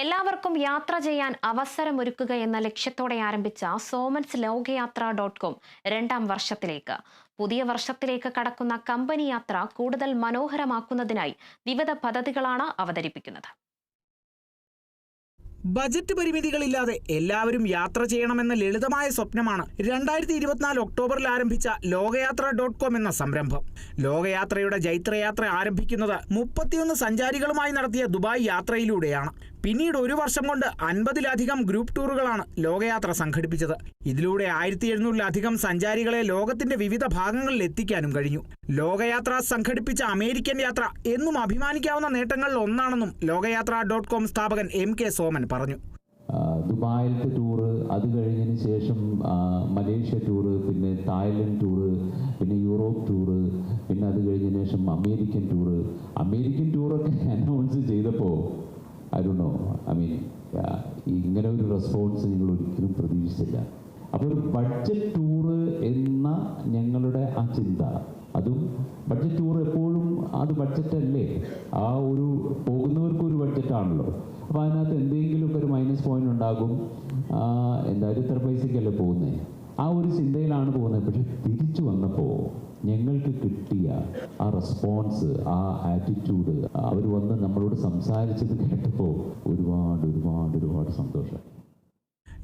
എല്ലാവർക്കും യാത്ര ചെയ്യാൻ അവസരമൊരുക്കുക എന്ന ലക്ഷ്യത്തോടെ ആരംഭിച്ച സോമൻസ് ലോകയാത്ര ഡോട്ട് കോം രണ്ടാം വർഷത്തിലേക്ക്. പുതിയ വർഷത്തിലേക്ക് കടക്കുന്ന കമ്പനി യാത്ര കൂടുതൽ മനോഹരമാക്കുന്നതിനായി വിവിധ പദ്ധതികളാണ് അവതരിപ്പിക്കുന്നത്. ബജറ്റ് പരിമിതികളില്ലാതെ എല്ലാവരും യാത്ര ചെയ്യണമെന്ന ലളിതമായ സ്വപ്നമാണ് രണ്ടായിരത്തി ഇരുപത്തിനാല് ഒക്ടോബറിൽ ആരംഭിച്ച ലോകയാത്ര ഡോട്ട് കോം എന്ന സംരംഭം. ലോകയാത്രയുടെ ജൈത്രയാത്ര ആരംഭിക്കുന്നത് മുപ്പത്തിയൊന്ന് സഞ്ചാരികളുമായി നടത്തിയ ദുബായ് യാത്രയിലൂടെയാണ്. പിന്നീട് ഒരു വർഷം കൊണ്ട് അൻപതിലധികം ഗ്രൂപ്പ് ടൂറുകളാണ് ലോകയാത്ര സംഘടിപ്പിച്ചത്. ഇതിലൂടെ ആയിരത്തി എഴുന്നൂറിലധികം സഞ്ചാരികളെ ലോകത്തിന്റെ വിവിധ ഭാഗങ്ങളിൽ എത്തിക്കാനും കഴിഞ്ഞു. ലോകയാത്ര സംഘടിപ്പിച്ച അമേരിക്കൻ യാത്ര എന്നും അഭിമാനിക്കാവുന്ന നേട്ടങ്ങളിൽ ഒന്നാണെന്നും ലോകയാത്ര ഡോട്ട് കോം സ്ഥാപകൻ എം കെ സോമൻ പറഞ്ഞു. ദുബായിലത്തെ ടൂറ് അത് കഴിഞ്ഞതിന് ശേഷം മലേഷ്യ ടൂറ് പിന്നെ തായ്ലൻഡ് ടൂറ് പിന്നെ യൂറോപ്പ് ടൂറ് പിന്നെ അത് കഴിഞ്ഞതിന് ശേഷം അമേരിക്കൻ ടൂറ് അമേരിക്കൻ ടൂറൊക്കെ അനൗൺസ് ചെയ്തപ്പോൾ അരുണോ ഐ മീൻ ഇങ്ങനെ ഒരു റെസ്പോൺസ് ഞങ്ങൾ ഒരിക്കലും പ്രതീക്ഷിച്ചില്ല. അപ്പോൾ ഒരു ബഡ്ജറ്റ് ടൂറ് എന്ന ഞങ്ങളുടെ ആ ചിന്ത. അതും ബഡ്ജറ്റ് ടൂർ എപ്പോഴും അത് ബഡ്ജറ്റ് അല്ലേ? ആ ഒരു പോകുന്നവർക്ക് ഒരു ബഡ്ജറ്റ് ആണല്ലോ. അപ്പോൾ അതിനകത്ത് എന്തെങ്കിലുമൊക്കെ ഒരു മൈനസ് പോയിന്റ് ഉണ്ടാകും. എന്തായാലും ഇത്ര പൈസയ്ക്കല്ലേ പോകുന്നത് ആ ഒരു ചിന്തയിലാണ് പോകുന്നത്. പക്ഷെ തിരിച്ചു വന്നപ്പോൾ ഞങ്ങൾക്ക് കിട്ടിയ ആ റെസ്പോൺസ് ആ ആറ്റിറ്റ്യൂഡ് അവർ വന്ന് നമ്മളോട് സംസാരിച്ചത് കേട്ടപ്പോൾ ഒരുപാട് ഒരുപാട് ഒരുപാട് സന്തോഷം.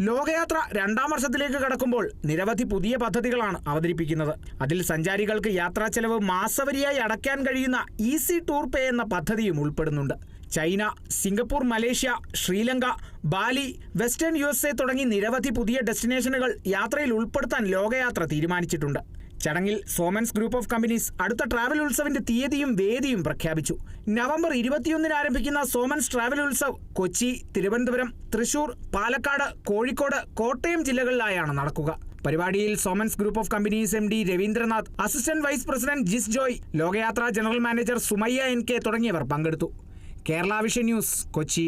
ലോകയാത്ര രണ്ടാം വർഷത്തിലേക്ക് കടക്കുമ്പോൾ നിരവധി പുതിയ പദ്ധതികളാണ് അവതരിപ്പിക്കുന്നത്. അതിൽ സഞ്ചാരികൾക്ക് യാത്രാ ചെലവ് മാസവരിയായി അടയ്ക്കാൻ കഴിയുന്ന ഈസി ടൂർ പേ എന്ന പദ്ധതിയും ഉൾപ്പെടുന്നുണ്ട്. China Singapore Malaysia Sri Lanka Bali western U തുടങ്ങി നിരവധി പുതിയ ഡെസ്റ്റിനേഷനുകൾ യാത്രയിൽ ഉൾപ്പെടുത്താൻ ലോകയാത്ര തീരുമാനിച്ചിട്ടുണ്ട്. ചടങ്ങിൽ സോമൻസ് ഗ്രൂപ്പ് ഓഫ് കമ്പനീസ് അടുത്ത ട്രാവൽ ഉത്സവിന്റെ തീയതിയും വേദിയും പ്രഖ്യാപിച്ചു. നവംബർ ഇരുപത്തിയൊന്നിന് ആരംഭിക്കുന്ന സോമൻസ് ട്രാവൽ ഉത്സവ് കൊച്ചി തിരുവനന്തപുരം തൃശൂർ പാലക്കാട് കോഴിക്കോട് കോട്ടയം ജില്ലകളിലായാണ് നടക്കുക. പരിപാടിയിൽ Somans group of companies M D Ravindranath assistant vice president Jis Joy Lokayatra general manager Sumayya N K തുടങ്ങിയവർ പങ്കെടുത്തു. Kerala vision news Kochi.